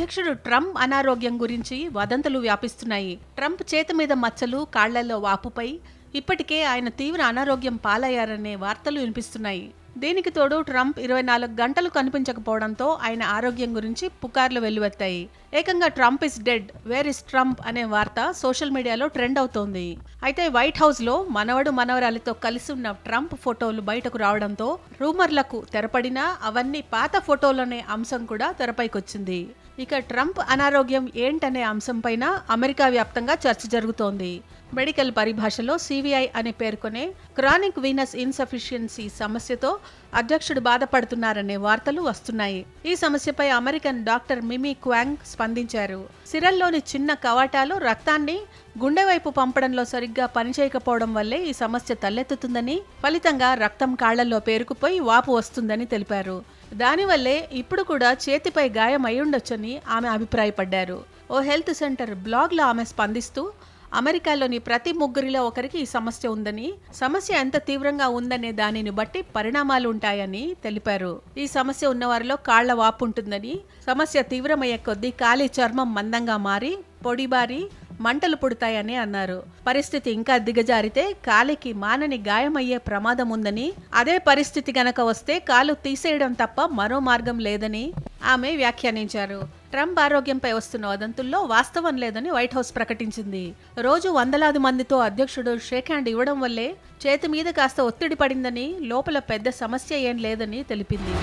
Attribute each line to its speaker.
Speaker 1: అధ్యక్షుడు ట్రంప్ అనారోగ్యం గురించి వదంతులు వ్యాపిస్తున్నాయి. ట్రంప్ చేతి మీద మచ్చలు కాళ్ళలో వాపుపై ఇప్పటికే ఆయన తీవ్ర అనారోగ్యం పాలయ్యారనే వార్తలు వినిపిస్తున్నాయి. దీనికి తోడు ట్రంప్ ఇరవై నాలుగు గంటలు కనిపించకపోవడంతో ఆయన ఆరోగ్యం గురించి పుకార్లు వెల్లువెత్తాయి. ఏకంగా Trump is dead where is Trump అనే వార్త సోషల్ మీడియాలో ట్రెండ్ అవుతోంది. అయితే వైట్ హౌస్లో మనవడు మనవరాలితో కలిసి ఉన్న ట్రంప్ ఫోటోలు బయటకు రావడంతో రూమర్లకు తెరపడినా అవన్నీ పాత ఫోటోలనే అంశం కూడా తెరపైకొచ్చింది. ఇక ట్రంప్ అనారోగ్యం ఏంటనే అంశంపైన అమెరికా వ్యాప్తంగా చర్చ జరుగుతోంది. మెడికల్ పరిభాషలో సివిఐ అని పేర్కొనే క్రానిక్ వీనస్ ఇన్సఫిషియన్సీ సమస్యతో అధ్యక్షుడు బాధపడుతున్నారనే వార్తలు వస్తున్నాయి. ఈ సమస్యపై అమెరికన్ డాక్టర్ మిమీ క్వాంగ్ స్పందించారు. సిరల్లోని చిన్న కవాటాలు రక్తాన్ని గుండె వైపు పంపడంలో సరిగ్గా పనిచేయకపోవడం వల్లే ఈ సమస్య తలెత్తుతుందని ఫలితంగా రక్తం కాళ్ళలో పేరుకుపోయి వాపు వస్తుందని తెలిపారు. దానివల్లే ఇప్పుడు కూడా చేతిపై గాయం అయ్యుండొచ్చని ఆమె అభిప్రాయపడ్డారు. ఓ హెల్త్ సెంటర్ బ్లాగ్లో ఆమె స్పందిస్తూ అమెరికాలోని ప్రతి ముగ్గురిలో ఒకరికి ఈ సమస్య ఉందని సమస్య ఎంత తీవ్రంగా ఉందనే దానిని బట్టి పరిణామాలు ఉంటాయని తెలిపారు. ఈ సమస్య ఉన్నవారిలో కాళ్ళ వాపు ఉంటుందని సమస్య తీవ్రమయ్యే కొద్దీ కాలి చర్మం మందంగా మారి పొడిబారి మంటలు పుడతాయని అన్నారు. పరిస్థితి ఇంకా దిగజారితే కాలికి మానని గాయమయ్యే ప్రమాదం ఉందని అదే పరిస్థితి గనక వస్తే కాలు తీసేయడం తప్ప మరో మార్గం లేదని ఆమె వ్యాఖ్యానించారు. ట్రంప్ ఆరోగ్యంపై వస్తున్న వదంతుల్లో వాస్తవం లేదని వైట్ హౌస్ ప్రకటించింది. రోజు వందలాది మందితో అధ్యక్షుడు షేక్ హ్యాండ్ ఇవ్వడం వల్లే చేతి మీద కాస్త ఒత్తిడి పడిందని లోపల పెద్ద సమస్య ఏం లేదని తెలిపింది.